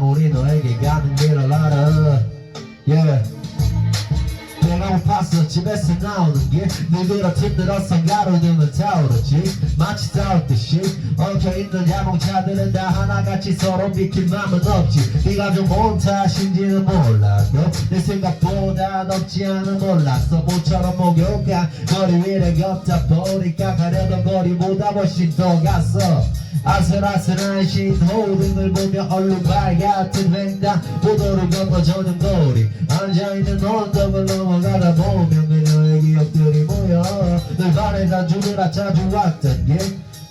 땀방울이 너에게 가는 길을 알아. Yeah. 배가 고팠어. 집에서 나오는 길. 누구로 힘들어서 가로등을 타오르지 마치 싸웠듯이. 엉켜있는 야몽차들은 다 하나같이 서로 비킬 맘은 없지. 네가 좀 온 탓인지는 몰라도 내 생각보다 높지 않은 몰랐어. 모처럼 목욕한 거리 위를 걷다 보니까 가려던 거리보다 훨씬 더 갔어. 아슬아슬한 신호 등을 보며 얼룩말 같은 횡단 보도를 건너 전용거리 앉아있는 언덕을 넘어가다 보면 그녀의 기억들이 모여 늘 바래다 주느라 자주 왔던 길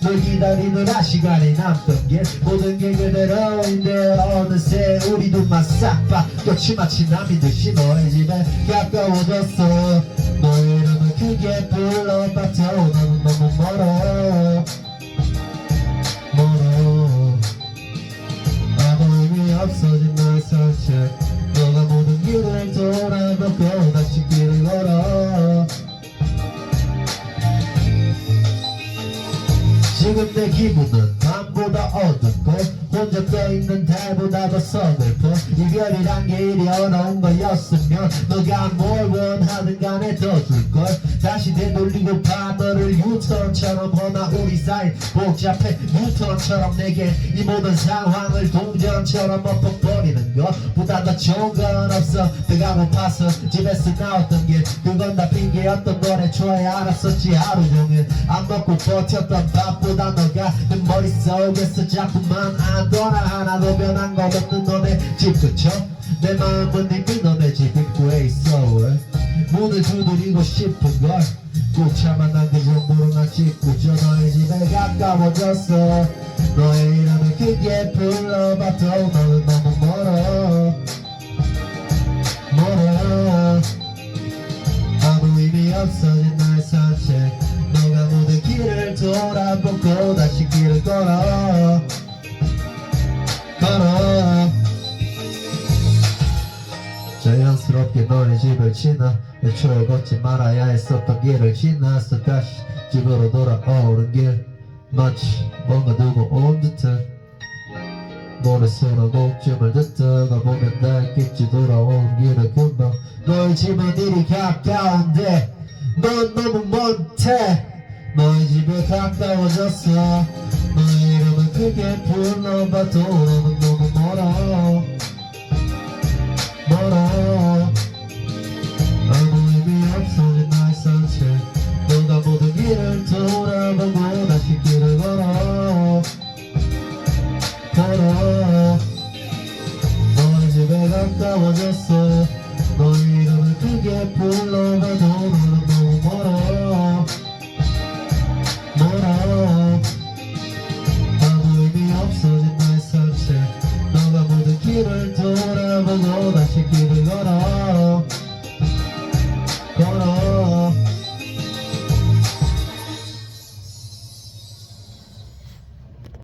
널 기다리느라 시간이 남던 길 모든 게 그대로인데 어느새 우리 둘만 싹 바뀌었지 마치 남이 듯이 너의 집에 가까워졌어. 너의 이름을 크게 불러봐도 너는 너무 멀어. 없어진 나의 산책 너가 모든 길을 돌아보고 다시 지금 내 기분은 밤보다 어둡고 혼자 떠있는 달보다 더 서글퍼 이별이란 게 이리 어려운 거였으면 너가 뭘 원하든 간에 더 줄걸. 다시 되돌리고 봐 너를 유턴처럼 허나 우리 사이 복잡해. 유턴처럼 내게 이 모든 상황을 동전처럼 엎어버리는 것 보다 더 좋은 건 없어. 배가 고파서 집에서 나왔던 길 그건 다 핑계였던 거래. 좋아해 알았었지 하루 종일. 안 먹고 버텼던 밥보다 너가 내 머릿속에서 자꾸만 안 돌아 하나도 변한 것 없는 너네 집 그쳐 내 마음은 이미 너네 집 입구에 있어. 문을 두드리고 싶은 걸. 꼭 참아 난 그 정도로 난 짓궂어. 너의 집에 가까워졌어. 너의 이름을 크게 불러봐도 너는 너무 멀어 돌아보고 다시 길을 걸어. 걸어. 자연스럽게 너의 집을 지나 애초에 걷지 말아야 했었던 길을 지나서 다시 집으로 돌아오는 길. 마치 뭔가 두고 온 듯해. 노래스러운 곡쯤을 듣다가 보면 닿겠지 돌아오는 길에 금방 너의 집은 이리 가까운데 넌 너무 먼데 너의 집에 가까워졌어. 너의 이름을 크게 불러봐도 너는 너무 멀어. 멀어. 아무 의미 없어진 나의 산책 너가 모든 길을 돌아보고 다시 길을 걸어. 걸어. 너의 집에 가까워졌어. 너의 이름을 크게 불러봐도 없어진 나의 산책 너가 모든 길을 돌아보고 다시